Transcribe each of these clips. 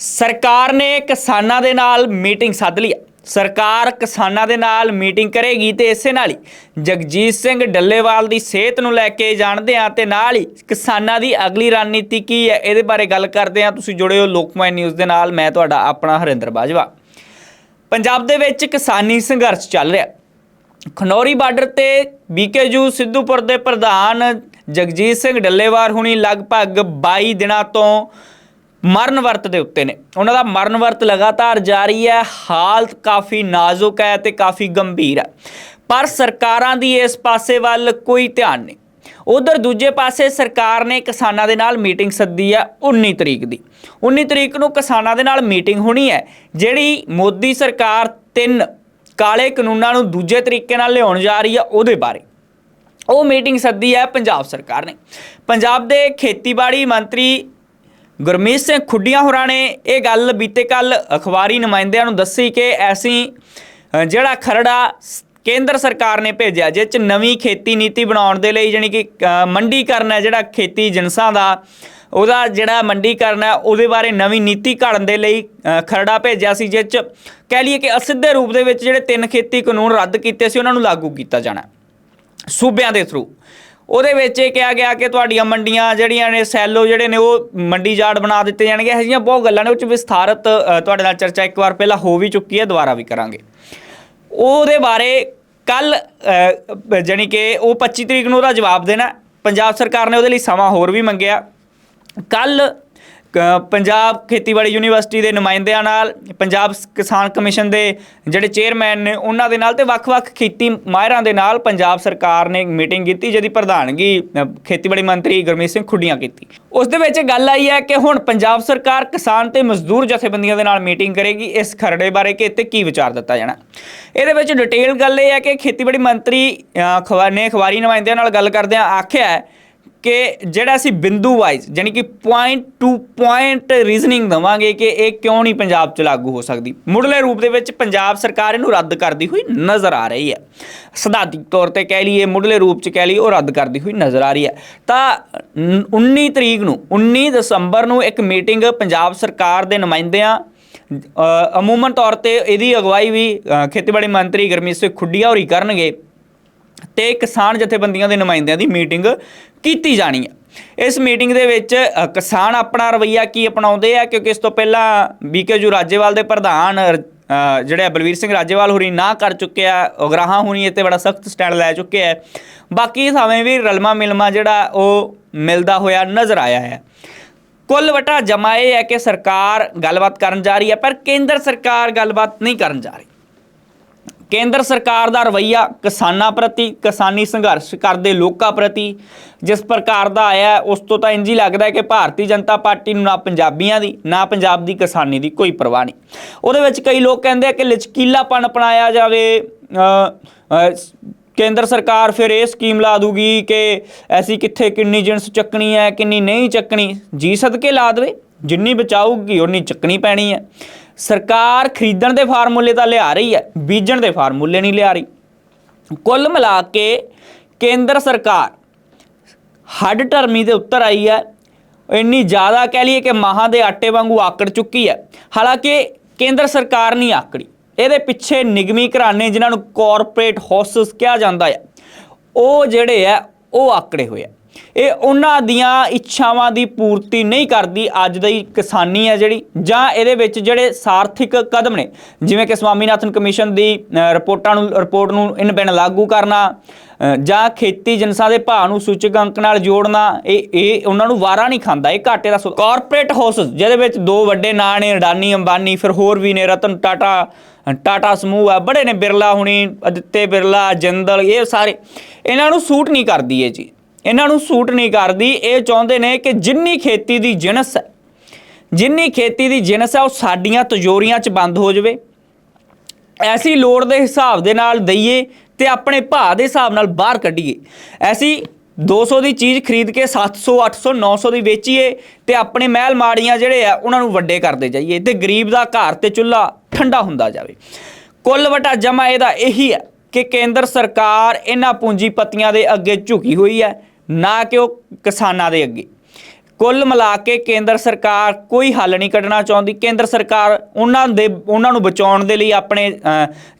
ਸਰਕਾਰ ਨੇ ਕਿਸਾਨਾਂ ਦੇ ਨਾਲ ਮੀਟਿੰਗ ਸੱਦ ਲਈ ਹੈ। ਸਰਕਾਰ ਕਿਸਾਨਾਂ ਦੇ ਨਾਲ ਮੀਟਿੰਗ ਕਰੇਗੀ ਤੇ ਇਸੇ ਨਾਲ ਹੀ ਜਗਜੀਤ ਸਿੰਘ ਡੱਲੇਵਾਲ ਦੀ ਸਿਹਤ ਨੂੰ ਲੈ ਕੇ ਜਾਣਦੇ ਹਾਂ ਤੇ ਨਾਲ ਹੀ ਕਿਸਾਨਾਂ ਦੀ ਅਗਲੀ ਰਣਨੀਤੀ ਕੀ ਹੈ, ਇਹਦੇ ਬਾਰੇ ਗੱਲ ਕਰਦੇ ਹਾਂ। ਤੁਸੀਂ ਜੁੜੇ ਹੋ ਲੋਕਮਈ ਨਿਊਜ਼ ਦੇ ਨਾਲ, ਮੈਂ ਤੁਹਾਡਾ ਆਪਣਾ ਹਰਿੰਦਰ ਬਾਜਵਾ। ਪੰਜਾਬ ਦੇ ਵਿੱਚ ਕਿਸਾਨੀ ਸੰਘਰਸ਼ ਚੱਲ ਰਿਹਾ ਖਨੌਰੀ ਬਾਰਡਰ ਤੇ ਬੀਕੇਯੂ ਸਿੱਧੂਪੁਰ ਦੇ ਪ੍ਰਧਾਨ ਜਗਜੀਤ ਸਿੰਘ ਡੱਲੇਵਾਲ ਹੁਣੀ ਲਗਭਗ 22 ਦਿਨਾਂ ਤੋਂ ਮਰਨ ਵਰਤ ਦੇ ਉੱਤੇ ਨੇ। ਉਹਨਾਂ ਦਾ ਮਰਨ ਵਰਤ ਲਗਾਤਾਰ ਜਾਰੀ ਹੈ, ਹਾਲਤ ਕਾਫੀ ਨਾਜ਼ੁਕ ਹੈ ਤੇ ਕਾਫੀ ਗੰਭੀਰ ਹੈ। ਪਰ ਸਰਕਾਰਾਂ ਦੀ ਇਸ ਪਾਸੇ ਵੱਲ ਕੋਈ ਧਿਆਨ ਨਹੀਂ। ਉਧਰ ਦੂਜੇ ਪਾਸੇ ਸਰਕਾਰ ਨੇ ਕਿਸਾਨਾਂ ਦੇ ਨਾਲ ਮੀਟਿੰਗ ਸੱਦੀ ਹੈ 19 ਤਰੀਕ ਦੀ। 19 ਤਰੀਕ ਨੂੰ ਕਿਸਾਨਾਂ ਦੇ ਨਾਲ ਮੀਟਿੰਗ ਹੋਣੀ ਹੈ, ਜਿਹੜੀ ਮੋਦੀ ਸਰਕਾਰ ਤਿੰਨ ਕਾਲੇ ਕਾਨੂੰਨਾਂ ਨੂੰ ਦੂਜੇ ਤਰੀਕੇ ਨਾਲ ਲਿਆਉਣ ਜਾ ਰਹੀ ਹੈ ਉਹਦੇ ਬਾਰੇ। ਉਹ ਮੀਟਿੰਗ ਸੱਦੀ ਹੈ ਪੰਜਾਬ ਸਰਕਾਰ ਨੇ। ਪੰਜਾਬ ਦੇ ਖੇਤੀਬਾੜੀ ਮੰਤਰੀ ਗੁਰਮੀਤ ਸਿੰਘ ਖੁੱਡੀਆਂ ਹੋਰਾਂ ਨੇ ਇਹ ਗੱਲ ਬੀਤੇ ਕੱਲ ਅਖਬਾਰੀ ਨੁਮਾਇੰਦਿਆਂ ਨੂੰ ਦੱਸੀ ਕਿ ਐਸੀ ਜਿਹੜਾ ਖਰੜਾ ਕੇਂਦਰ ਸਰਕਾਰ ਨੇ ਭੇਜਿਆ ਜਿਸ ਚ ਨਵੀਂ ਖੇਤੀ ਨੀਤੀ ਬਣਾਉਣ ਦੇ ਲਈ ਜਾਣੀ ਕਿ ਅ, ਮੰਡੀਕਰਨ ਹੈ ਜਿਹੜਾ ਖੇਤੀ ਜਿਨਸਾਂ ਦਾ ਉਹਦਾ ਜਿਹੜਾ ਮੰਡੀਕਰਨ ਹੈ ਉਹਦੇ ਬਾਰੇ ਨਵੀਂ ਨੀਤੀ ਘੜਨ ਦੇ ਲਈ ਖਰੜਾ ਭੇਜਿਆ ਸੀ ਜਿਸ ਚ ਕਹਿ ਲਈਏ ਕਿ ਅਸਿੱਧੇ ਰੂਪ ਦੇ ਵਿੱਚ ਜਿਹੜੇ ਤਿੰਨ ਖੇਤੀ ਕਾਨੂੰਨ ਰੱਦ ਕੀਤੇ ਸੀ ਉਹਨਾਂ ਨੂੰ ਲਾਗੂ ਕੀਤਾ ਜਾਣਾ ਸੂਬਿਆਂ ਦੇ ਥਰੂ ਉਹਦੇ ਵਿੱਚ ਇਹ ਕਿਹਾ ਗਿਆ ਕਿ ਤੁਹਾਡੀਆਂ ਮੰਡੀਆਂ ਜਿਹੜੀਆਂ ਨੇ ਸੈਲੋ ਜਿਹੜੇ ਨੇ ਉਹ ਮੰਡੀ ਜਾੜ ਬਣਾ ਦਿੱਤੇ ਜਾਣਗੇ। ਇਹੋ ਜਿਹੀਆਂ ਬਹੁਤ ਗੱਲਾਂ ਨੇ, ਉਹ ਚ ਵਿਸਥਾਰਤ ਤੁਹਾਡੇ ਨਾਲ ਚਰਚਾ ਇੱਕ ਵਾਰ ਪਹਿਲਾਂ ਹੋ ਵੀ ਚੁੱਕੀ ਹੈ, ਦੁਬਾਰਾ ਵੀ ਕਰਾਂਗੇ। ਉਹਦੇ ਬਾਰੇ ਕੱਲ ਜਾਣੀ ਕਿ ਉਹ 25 ਤਰੀਕ ਨੂੰ ਉਹਦਾ ਜਵਾਬ ਦੇਣਾ। ਪੰਜਾਬ ਸਰਕਾਰ ਨੇ ਉਹਦੇ ਲਈ ਸਮਾਂ ਹੋਰ ਵੀ ਮੰਗਿਆ। ਕੱਲ ਪੰਜਾਬ ਖੇਤੀਬਾੜੀ ਯੂਨੀਵਰਸਿਟੀ ਦੇ ਨੁਮਾਇੰਦਿਆਂ ਨਾਲ ਪੰਜਾਬ ਸ- ਕਿਸਾਨ ਕਮਿਸ਼ਨ ਦੇ ਜਿਹੜੇ ਚੇਅਰਮੈਨ ਨੇ ਉਹਨਾਂ ਦੇ ਨਾਲ ਤੇ ਵੱਖ-ਵੱਖ ਖੇਤੀ ਮਾਹਿਰਾਂ ਦੇ ਨਾਲ ਪੰਜਾਬ ਸਰਕਾਰ ਨੇ ਮੀਟਿੰਗ ਕੀਤੀ ਜਿਹਦੀ ਪ੍ਰਧਾਨਗੀ ਅ, ਖੇਤੀਬਾੜੀ ਮੰਤਰੀ ਗੁਰਮੀਤ ਸਿੰਘ ਖੁੱਡੀਆਂ ਕੀਤੀ। ਉਸ ਦੇ ਵਿੱਚ ਗੱਲ ਆਈ ਹੈ ਕਿ ਹੁਣ ਪੰਜਾਬ ਸਰਕਾਰ ਕਿਸਾਨ ਤੇ ਮਜ਼ਦੂਰ ਜਥੇਬੰਦੀਆਂ ਦੇ ਨਾਲ ਮੀਟਿੰਗ ਕਰੇਗੀ ਇਸ ਖਰੜੇ ਬਾਰੇ ਕਿ ਇੱਥੇ ਕੀ ਵਿਚਾਰ ਦਿੱਤਾ ਜਾਣਾ। ਇਹਦੇ ਵਿੱਚ ਡਿਟੇਲ ਗੱਲ ਇਹ ਹੈ ਕਿ ਖੇਤੀਬਾੜੀ ਮੰਤਰੀ ਅ, ਖਵਾ- ਨੇ ਅਖਬਾਰੀ ਨੁਮਾਇੰਦਿਆਂ ਨਾਲ ਗੱਲ ਕਰਦਿਆਂ ਆਖਿਆ ਹੈ ਕਿ ਜਿਹੜਾ ਅਸੀਂ ਬਿੰਦੂ ਵਾਈਜ਼ ਯਾਨੀ ਕਿ ਪੁਆਇੰਟ ਟੂ ਪੁਆਇੰਟ ਰੀਜ਼ਨਿੰਗ ਦਵਾਂਗੇ ਕਿ ਇਹ ਕਿਉਂ ਨਹੀਂ ਪੰਜਾਬ 'ਚ ਲਾਗੂ ਹੋ ਸਕਦੀ। ਮੁੱਢਲੇ ਰੂਪ ਦੇ ਵਿੱਚ ਪੰਜਾਬ ਸਰਕਾਰ ਇਹਨੂੰ ਰੱਦ ਕਰਦੀ ਹੋਈ ਨਜ਼ਰ ਆ ਰਹੀ ਹੈ। ਸਿਧਾਂਤਿਕ ਤੌਰ ਤੇ ਕਹਿ ਲਈਏ, ਮੁੱਢਲੇ ਰੂਪ 'ਚ ਕਹਿ ਲਈਏ, ਉਹ ਰੱਦ ਕਰਦੀ ਹੋਈ ਨਜ਼ਰ ਆ ਰਹੀ ਹੈ। ਤਾਂ ਨ- 19 ਤਰੀਕ ਨੂੰ 19 ਦਸੰਬਰ ਨੂੰ ਇੱਕ ਮੀਟਿੰਗ ਪੰਜਾਬ ਸਰਕਾਰ ਦੇ ਨੁਮਾਇੰਦਿਆਂ ਅਮੂਮਨ ਤੌਰ ਤੇ ਇਹਦੀ ਅਗਵਾਈ ਵੀ ਖੇਤੀਬਾੜੀ ਮੰਤਰੀ ਗੁਰਮੀਤ ਸਿੰਘ ਖੁੱਡੀਆ ਹੋਰੀ ਕਰਨਗੇ। ਤੇ ਕਿਸਾਨ ਜਥੇਬੰਦੀਆਂ ਦੇ ਨੁਮਾਇੰਦਿਆਂ ਦੀ ਮੀਟਿੰਗ ਕੀਤੀ ਜਾਣੀ ਹੈ। ਇਸ ਮੀਟਿੰਗ ਦੇ ਵਿੱਚ ਕਿਸਾਨ ਆਪਣਾ ਰਵਈਆ ਕੀ ਅਪਣਾਉਂਦੇ ਆ? ਕਿਉਂਕਿ ਇਸ ਤੋਂ ਪਹਿਲਾਂ ਬੀਕੇਜੂ ਰਾਜੇਵਾਲ ਦੇ ਪ੍ਰਧਾਨ ਜਿਹੜੇ ਆ ਬਲਵੀਰ ਸਿੰਘ ਰਾਜੇਵਾਲ ਹੋਰੀ ਨਾ ਕਰ ਚੁੱਕੇ ਆ, ਉਗਰਾਹਾਂ ਹੋਣੀ 'ਤੇ ਬੜਾ ਸਖਤ ਸਟੈਂਡ ਲੈ ਚੁੱਕੇ ਆ। ਬਾਕੀ ਸਾਵੇਂ ਵੀ ਰਲਮਾ ਮਿਲਮਾ ਜਿਹੜਾ ਉਹ ਮਿਲਦਾ ਹੋਇਆ ਨਜ਼ਰ ਆਇਆ ਹੈ। ਕੁੱਲ ਵਟਾ ਜਮਾ ਇਹ ਹੈ ਕਿ ਸਰਕਾਰ ਗੱਲਬਾਤ ਕਰਨ ਜਾ ਰਹੀ ਹੈ, ਪਰ ਕੇਂਦਰ ਸਰਕਾਰ ਗੱਲਬਾਤ ਨਹੀਂ ਕਰਨ ਜਾ ਰਹੀ। ਕੇਂਦਰ ਸਰਕਾਰ ਦਾ ਰਵਈਆ ਕਿਸਾਨਾਂ ਪ੍ਰਤੀ, ਕਿਸਾਨੀ ਸੰਘਰਸ਼ ਕਰਦੇ ਲੋਕਾਂ ਪ੍ਰਤੀ। ਜਿਸ ਪ੍ਰਕਾਰ ਦਾ ਆਇਆ, ਉਸ ਤੋਂ ਤਾਂ ਇੰਜ ਹੀ ਲੱਗਦਾ ਕਿ ਭਾਰਤੀ ਜਨਤਾ ਪਾਰਟੀ ਨੂੰ ਨਾ ਪੰਜਾਬੀਆਂ ਦੀ, ਨਾ ਪੰਜਾਬ ਦੀ ਕਿਸਾਨੀ ਦੀ ਕੋਈ ਪਰਵਾਹ ਨਹੀਂ। ਉਹਦੇ ਵਿੱਚ ਕਈ ਲੋਕ ਕਹਿੰਦੇ ਆ ਕਿ ਲਚਕੀਲਾਪਣ ਅਪਣਾਇਆ ਜਾਵੇ। ਕੇਂਦਰ ਸਰਕਾਰ ਫਿਰ ਇਹ ਸਕੀਮ ਲਾ ਦੂਗੀ ਕਿ ਐਸੀ ਕਿੱਥੇ ਕਿੰਨੀ ਜਿਣਸ ਚੱਕਣੀ ਹੈ, ਕਿੰਨੀ ਨਹੀਂ ਚੱਕਣੀ। ਜੀ ਸਦਕੇ ਲਾ ਦੇਵੇ, ਜਿੰਨੀ ਬਚਾਊਗੀ ਉਨੀ ਚੱਕਣੀ ਪੈਣੀ ਹੈ। ਸਰਕਾਰ ਖਰੀਦਣ ਦੇ ਫਾਰਮੂਲੇ ਤਾਂ ਲਿਆ ਰਹੀ ਹੈ, ਬੀਜਣ ਦੇ ਫਾਰਮੂਲੇ ਨਹੀਂ ਲਿਆ ਰਹੀ। ਕੁੱਲ ਮਿਲਾ ਕੇ ਕੇਂਦਰ ਸਰਕਾਰ ਹੱਡ ਟਰਮੀ ਦੇ ਉੱਤਰ ਆਈ ਹੈ। ਇੰਨੀ ਜ਼ਿਆਦਾ ਕਹਿ ਲਈਏ ਕਿ ਮਾਹਾਂ ਦੇ ਆਟੇ ਵਾਂਗੂ ਆਕੜ ਚੁੱਕੀ ਹੈ। ਹਾਲਾਂਕਿ ਕੇਂਦਰ ਸਰਕਾਰ ਨਹੀਂ ਆਕੜੀ। ਇਹਦੇ ਪਿੱਛੇ ਨਿਗਮੀ ਘਰਾਣੇ ਜਿਨ੍ਹਾਂ ਨੂੰ ਕਾਰਪੋਰੇਟ ਹਾਊਸਸ ਕਿਹਾ ਜਾਂਦਾ ਹੈ, ਉਹ ਜਿਹੜੇ ਆ ਉਹ ਆਕੜੇ ਹੋਏ ਆ ਇਹ ਉਹਨਾਂ ਦੀਆਂ ਇੱਛਾਵਾਂ ਦੀ ਪੂਰਤੀ ਨਹੀਂ ਕਰਦੀ ਅੱਜ ਦੀ ਕਿਸਾਨੀ ਹੈ ਜਿਹੜੀ, ਜਾਂ ਇਹਦੇ ਵਿੱਚ ਜਿਹੜੇ ਸਾਰਥਿਕ ਕਦਮ ਨੇ, ਜਿਵੇਂ ਕਿ ਸਵਾਮੀਨਾਥਨ ਕਮਿਸ਼ਨ ਦੀ ਰਿਪੋਰਟਾਂ ਨੂੰ, ਰਿਪੋਰਟ ਨੂੰ ਇਨ ਬਿਨ ਲਾਗੂ ਕਰਨਾ ਜਾਂ ਖੇਤੀ ਜਿਨਸਾਂ ਦੇ ਭਾਅ ਨੂੰ ਸੂਚਕ ਅੰਕ ਨਾਲ ਜੋੜਨਾ, ਇਹ ਇਹ ਉਹਨਾਂ ਨੂੰ ਵਾਰਾ ਨਹੀਂ ਖਾਂਦਾ, ਇਹ ਘਾਟੇ ਦਾ ਕਾਰਪੋਰੇਟ ਹਾਊਸਸ ਜਿਹਦੇ ਵਿੱਚ ਦੋ ਵੱਡੇ ਨਾਂ ਨੇ ਅਡਾਨੀ ਅੰਬਾਨੀ, ਫਿਰ ਹੋਰ ਵੀ ਨੇ, ਰਤਨ ਟਾਟਾ ਟਾਟਾ ਸਮੂਹ ਆ, ਬੜੇ ਨੇ, ਬਿਰਲਾ ਹੁਣੀ, ਅਦਿੱਤੇ ਬਿਰਲਾ, ਜਿੰਦਲ, ਇਹ ਸਾਰੇ, ਇਹਨਾਂ ਨੂੰ ਸੂਟ ਨਹੀਂ ਕਰਦੀ ਇਹ ਜੀ ਇਹਨਾਂ ਨੂੰ ਸੂਟ ਨਹੀਂ ਕਰਦੀ। ਇਹ ਚਾਹੁੰਦੇ ਨੇ ਕਿ ਜਿੰਨੀ ਖੇਤੀ ਦੀ ਜਿਣਸ ਹੈ, ਜਿੰਨੀ ਖੇਤੀ ਦੀ ਜਿਣਸ ਹੈ, ਉਹ ਸਾਡੀਆਂ ਤਜੋਰੀਆਂ 'ਚ ਬੰਦ ਹੋ ਜਾਵੇ। ਐਸੀ ਲੋੜ ਦੇ ਹਿਸਾਬ ਦੇ ਨਾਲ ਦਈਏ ਤੇ ਆਪਣੇ ਭਾਅ ਦੇ ਹਿਸਾਬ ਨਾਲ ਬਾਹਰ ਕੱਢੀਏ। ਐਸੀ 200 ਦੀ ਚੀਜ਼ ਖਰੀਦ ਕੇ 700 800 900 ਦੀ ਵੇਚੀਏ ਤੇ ਆਪਣੇ ਮਹਿਲ ਮਾੜੀਆਂ ਜਿਹੜੇ ਆ, ਉਹਨਾਂ ਨੂੰ ਵੱਡੇ ਕਰਦੇ ਜਾਈਏ ਤੇ ਗਰੀਬ ਦਾ ਘਰ ਤੇ ਚੁੱਲ੍ਹਾ ਠੰਡਾ ਹੁੰਦਾ ਜਾਵੇ। ਕੁੱਲ ਵਟਾ ਜਮਾ ਇਹਦਾ ਇਹੀ ਹੈ ਕਿ ਕੇਂਦਰ ਸਰਕਾਰ ਇਹਨਾਂ ਪੂੰਜੀਪਤੀਆਂ ਦੇ ਅੱਗੇ ਝੁਕੀ ਹੋਈ ਹੈ। ਨਾ ਕਿ ਉਹ ਕਿਸਾਨਾਂ ਦੇ ਅੱਗੇ। ਕੁੱਲ ਮਿਲਾ ਕੇ ਕੇਂਦਰ ਸਰਕਾਰ ਕੋਈ ਹੱਲ ਨਹੀਂ ਕੱਢਣਾ ਚਾਹੁੰਦੀ। ਕੇਂਦਰ ਸਰਕਾਰ ਉਹਨਾਂ ਦੇ, ਉਹਨਾਂ ਨੂੰ ਬਚਾਉਣ ਦੇ ਲਈ ਆਪਣੇ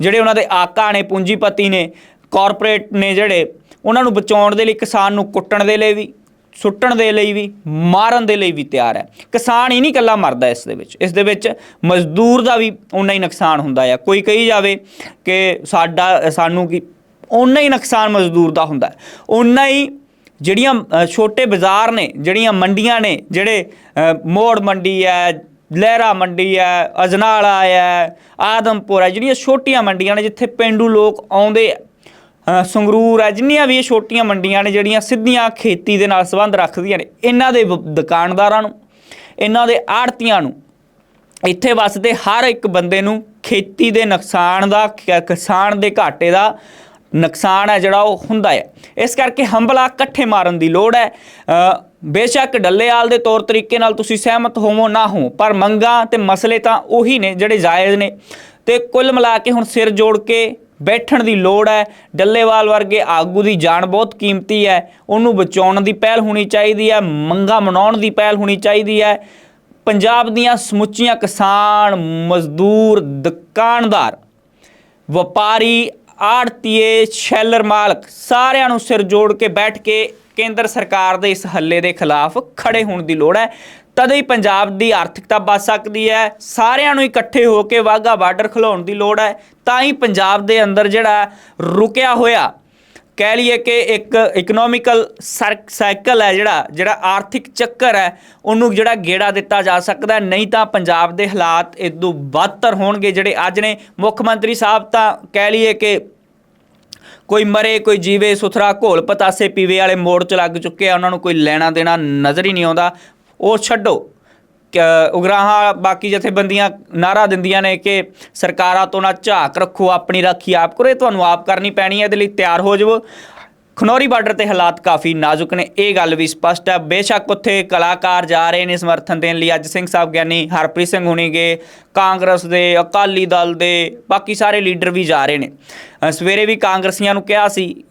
ਜਿਹੜੇ ਉਹਨਾਂ ਦੇ ਆਕਾ ਨੇ, ਪੂੰਜੀਪਤੀ ਨੇ, ਕਾਰਪੋਰੇਟ ਨੇ ਜਿਹੜੇ, ਉਹਨਾਂ ਨੂੰ ਬਚਾਉਣ ਦੇ ਲਈ, ਕਿਸਾਨ ਨੂੰ ਕੁੱਟਣ ਦੇ ਲਈ ਵੀ, ਸੁੱਟਣ ਦੇ ਲਈ ਵੀ, ਮਾਰਨ ਦੇ ਲਈ ਵੀ ਤਿਆਰ ਹੈ। ਕਿਸਾਨ ਹੀ ਨਹੀਂ ਇਕੱਲਾ ਮਰਦਾ ਇਸ ਦੇ ਵਿੱਚ। ਇਸ ਦੇ ਵਿੱਚ ਮਜ਼ਦੂਰ ਦਾ ਵੀ ਉਨਾ ਹੀ ਨੁਕਸਾਨ ਹੁੰਦਾ ਆ। ਕੋਈ ਕਹੀ ਜਾਵੇ ਕਿ ਸਾਡਾ, ਸਾਨੂੰ ਕੀ ਉਨਾ ਹੀ ਨੁਕਸਾਨ ਮਜ਼ਦੂਰ ਦਾ ਹੁੰਦਾ। ਹੈ ਉਨਾ ਹੀ ਜਿਹੜੀਆਂ ਛੋਟੇ ਬਾਜ਼ਾਰ ਨੇ, ਜਿਹੜੀਆਂ ਮੰਡੀਆਂ ਨੇ, ਜਿਹੜੇ ਮੋੜ ਮੰਡੀ ਹੈ, ਲਹਿਰਾ ਮੰਡੀ ਹੈ, ਅਜਨਾਲਾ ਹੈ, ਆਦਮਪੁਰ ਹੈ, ਜਿਹੜੀਆਂ ਛੋਟੀਆਂ ਮੰਡੀਆਂ ਨੇ, ਜਿੱਥੇ ਪਿੰਡੂ ਲੋਕ ਆਉਂਦੇ ਆ। ਸੰਗਰੂਰ ਹੈ, ਜਿੰਨੀਆਂ ਵੀ ਇਹ ਛੋਟੀਆਂ ਮੰਡੀਆਂ ਨੇ, ਜਿਹੜੀਆਂ ਸਿੱਧੀਆਂ ਖੇਤੀ ਦੇ ਨਾਲ ਸੰਬੰਧ ਰੱਖਦੀਆਂ ਨੇ, ਇਹਨਾਂ ਦੇ ਦੁਕਾਨਦਾਰਾਂ ਨੂੰ, ਇਹਨਾਂ ਦੇ ਆੜਤੀਆਂ ਨੂੰ, ਇੱਥੇ ਵੱਸਦੇ ਹਰ ਇੱਕ ਬੰਦੇ ਨੂੰ ਖੇਤੀ ਦੇ ਨੁਕਸਾਨ ਦਾ, ਕ- ਕਿਸਾਨ ਦੇ ਘਾਟੇ ਦਾ ਨੁਕਸਾਨ ਹੈ ਜਿਹੜਾ ਉਹ ਹੁੰਦਾ ਹੈ। ਇਸ ਕਰਕੇ ਹੰਬਲਾ ਇਕੱਠੇ ਮਾਰਨ ਦੀ ਲੋੜ ਹੈ। ਬੇਸ਼ੱਕ ਡੱਲੇਆਲ ਦੇ ਤੌਰ ਤਰੀਕੇ ਨਾਲ ਤੁਸੀਂ ਸਹਿਮਤ ਹੋਵੋ ਨਾ ਹੋ, ਪਰ ਮੰਗਾਂ ਤੇ ਮਸਲੇ ਤਾਂ ਉਹੀ ਨੇ ਜਿਹੜੇ ਜਾਇਜ਼ ਨੇ। ਤੇ ਕੁੱਲ ਮਿਲਾ ਕੇ ਹੁਣ ਸਿਰ ਜੋੜ ਕੇ ਬੈਠਣ ਦੀ ਲੋੜ ਹੈ। ਡੱਲੇਵਾਲ ਵਰਗੇ ਆਗੂ ਦੀ ਜਾਨ ਬਹੁਤ ਕੀਮਤੀ ਹੈ। ਉਹਨੂੰ ਬਚਾਉਣ ਦੀ ਪਹਿਲ ਹੋਣੀ ਚਾਹੀਦੀ ਹੈ। ਮੰਗਾਂ ਮਨਾਉਣ ਦੀ ਪਹਿਲ ਹੋਣੀ ਚਾਹੀਦੀ ਹੈ। ਪੰਜਾਬ ਦੀਆਂ ਸਮੁੱਚੀਆਂ ਕਿਸਾਨ, ਮਜ਼ਦੂਰ, ਦੁਕਾਨਦਾਰ, ਵਪਾਰੀ ਆੜਤੀਏ, ਸ਼ੈਲਰ ਮਾਲਕ, ਸਾਰਿਆਂ ਨੂੰ ਸਿਰ ਜੋੜ ਕੇ ਬੈਠ ਕੇ ਕੇਂਦਰ ਸਰਕਾਰ ਦੇ ਇਸ ਹੱਲੇ ਦੇ ਖਿਲਾਫ ਖੜੇ ਹੋਣ ਦੀ ਲੋੜ ਹੈ। ਤਦ ਹੀ ਪੰਜਾਬ ਦੀ ਆਰਥਿਕਤਾ ਬਚ ਸਕਦੀ ਹੈ। ਸਾਰਿਆਂ ਨੂੰ ਇਕੱਠੇ ਹੋ ਕੇ ਵਾਗਾ ਬਾਰਡਰ ਖਿਲਾਉਣ ਦੀ ਲੋੜ ਹੈ। ਤਾਂ ਹੀ ਪੰਜਾਬ ਦੇ ਅੰਦਰ ਜਿਹੜਾ ਰੁਕਿਆ ਹੋਇਆ ਕਹਿ ਲਈਏ ਕਿ ਇੱਕ ਇਕਨੋਮਿਕਲ ਸਾਈਕਲ ਹੈ ਜਿਹੜਾ ਜਿਹੜਾ ਆਰਥਿਕ ਚੱਕਰ ਹੈ, ਉਹਨੂੰ ਜਿਹੜਾ ਗੇੜਾ ਦਿੱਤਾ ਜਾ ਸਕਦਾ ਨਹੀਂ ਤਾਂ ਪੰਜਾਬ ਦੇ ਹਾਲਾਤ ਇਦੋਂ ਬਦਤਰ ਹੋਣਗੇ ਜਿਹੜੇ ਅੱਜ ਨੇ। ਮੁੱਖ ਮੰਤਰੀ ਸਾਹਿਬ ਤਾਂ ਕਹਿ ਲਈਏ ਕਿ ਕੋਈ ਮਰੇ, ਕੋਈ ਜੀਵੇ, ਸੁਥਰਾ, ਘੋਲ ਪਤਾਸੇ ਪੀਵੇ ਵਾਲੇ ਮੋੜ 'ਚ ਲੱਗ ਚੁੱਕੇ ਆ। ਉਹਨਾਂ ਨੂੰ ਕੋਈ ਲੈਣਾ ਦੇਣਾ ਨਜ਼ਰ ਹੀ ਨਹੀਂ ਆਉਂਦਾ। ਉਹ ਛੱਡੋ। ਉਗਰਾਹਾਂ ਬਾਕੀ ਜਥੇਬੰਦੀਆਂ ਨਾਰਾ ਦਿੰਦੀਆਂ ਨੇ ਕਿ ਸਰਕਾਰਾਂ ਤੋਂ ਨਾ ਝਾਕ ਰੱਖੋ, ਆਪਣੀ ਰਾਖੀ ਆਪ ਕਰੋ, ਇਹ ਤੁਹਾਨੂੰ ਆਪ ਕਰਨੀ ਪੈਣੀ ਹੈ, ਇਹਦੇ ਲਈ ਤਿਆਰ ਹੋ ਜਾਵੋ। ਖਨੌਰੀ ਬਾਰਡਰ ਤੇ ਹਾਲਾਤ ਕਾਫੀ ਨਾਜ਼ੁਕ ਨੇ, ਇਹ ਗੱਲ ਵੀ ਸਪਸ਼ਟ ਹੈ। ਬੇਸ਼ੱਕ ਉੱਥੇ ਕਲਾਕਾਰ ਜਾ ਰਹੇ ਨੇ ਸਮਰਥਨ ਦੇਣ ਲਈ, ਅੱਜ ਸਿੰਘ ਸਾਹਿਬ ਗਿਆਨੀ ਹਰਪ੍ਰੀਤ ਸਿੰਘ ਹੁਣੀ ਗਏ ਕਾਂਗਰਸ ਦੇ ਅਕਾਲੀ ਦਲ ਦੇ ਬਾਕੀ ਸਾਰੇ ਲੀਡਰ ਵੀ ਜਾ ਰਹੇ ਨੇ। ਸਵੇਰੇ ਵੀ ਕਾਂਗਰਸੀਆਂ ਨੂੰ ਕਿਹਾ ਸੀ,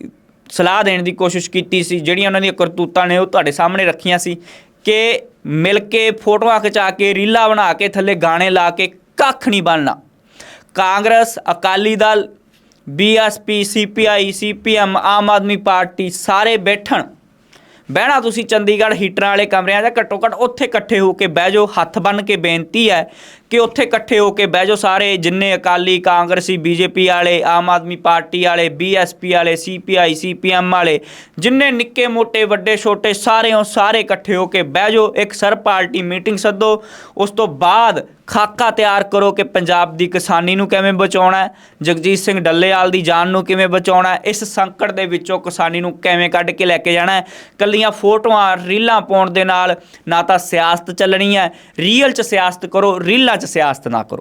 ਸਲਾਹ ਦੇਣ ਦੀ ਕੋਸ਼ਿਸ਼ ਕੀਤੀ ਸੀ, ਜਿਹੜੀਆਂ ਉਹਨਾਂ ਦੀਆਂ ਕਰਤੂਤਾਂ ਨੇ ਉਹ ਤੁਹਾਡੇ ਸਾਹਮਣੇ ਰੱਖੀਆਂ ਸੀ ਕਿ ਮਿਲ ਕੇ ਫੋਟੋਆਂ ਖਿਚਾ ਕੇ, ਰੀਲਾਂ ਬਣਾ ਕੇ, ਥੱਲੇ ਗਾਣੇ ਲਾ ਕੇ ਕੱਖ ਨਹੀਂ ਬਣਨਾ। Congress, Akali Dal BSP CPI CPM Aam Aadmi party ਸਾਰੇ ਬੈਠਣ। ਬਹਿਣਾ ਤੁਸੀਂ ਚੰਡੀਗੜ੍ਹ ਹੀਟਰਾਂ ਵਾਲੇ ਕਮਰਿਆਂ 'ਚ, ਘੱਟੋ ਘੱਟ ਉੱਥੇ ਇਕੱਠੇ ਹੋ ਕੇ ਬਹਿ ਜਾਓ। ਹੱਥ ਬੰਨ ਕੇ ਬੇਨਤੀ ਹੈ ਕਿ ਉੱਥੇ ਇਕੱਠੇ ਹੋ ਕੇ ਬਹਿ ਜਾਓ ਸਾਰੇ, ਜਿੰਨੇ ਅਕਾਲੀ, ਕਾਂਗਰਸੀ, ਬੀਜੇਪੀ ਵਾਲੇ, ਆਮ ਆਦਮੀ ਪਾਰਟੀ ਵਾਲੇ ਬੀਐਸਪੀ ਵਾਲੇ ਸੀਪੀਆਈ ਸੀਪੀਐਮ ਵਾਲੇ, ਜਿੰਨੇ ਨਿੱਕੇ, ਮੋਟੇ, ਵੱਡੇ, ਛੋਟੇ ਸਾਰੇ ਉਹ ਸਾਰੇ ਇਕੱਠੇ ਹੋ ਕੇ ਬਹਿ ਜਾਓ, ਇੱਕ ਸਰ ਪਾਰਟੀ ਮੀਟਿੰਗ ਸੱਦੋ, ਉਸ ਤੋਂ ਬਾਅਦ ਖਾਕਾ ਤਿਆਰ ਕਰੋ ਕਿ ਪੰਜਾਬ ਦੀ ਕਿਸਾਨੀ ਨੂੰ ਕਿਵੇਂ ਬਚਾਉਣਾ ਹੈ, ਜਗਜੀਤ ਸਿੰਘ ਡੱਲੇਵਾਲ ਦੀ ਜਾਨ ਨੂੰ ਕਿਵੇਂ ਬਚਾਉਣਾ ਹੈ, ਇਸ ਸੰਕਟ ਦੇ ਵਿੱਚੋਂ ਕਿਸਾਨੀ ਨੂੰ ਕਿਵੇਂ ਕੱਢ ਕੇ ਲੈ ਕੇ ਜਾਣਾ ਹੈ ਕੱਲੀਆਂ ਫੋਟੋਆਂ, ਰੀਲਾਂ ਪਾਉਣ ਦੇ ਨਾਲ ਨਾ ਤਾਂ ਸਿਆਸਤ ਚੱਲਣੀ ਹੈ, ਰੀਅਲ 'ਚ ਸਿਆਸਤ ਕਰੋ, ਰੀਲਾਂ 'ਚ ਸਿਆਸਤ ਨਾ ਕਰੋ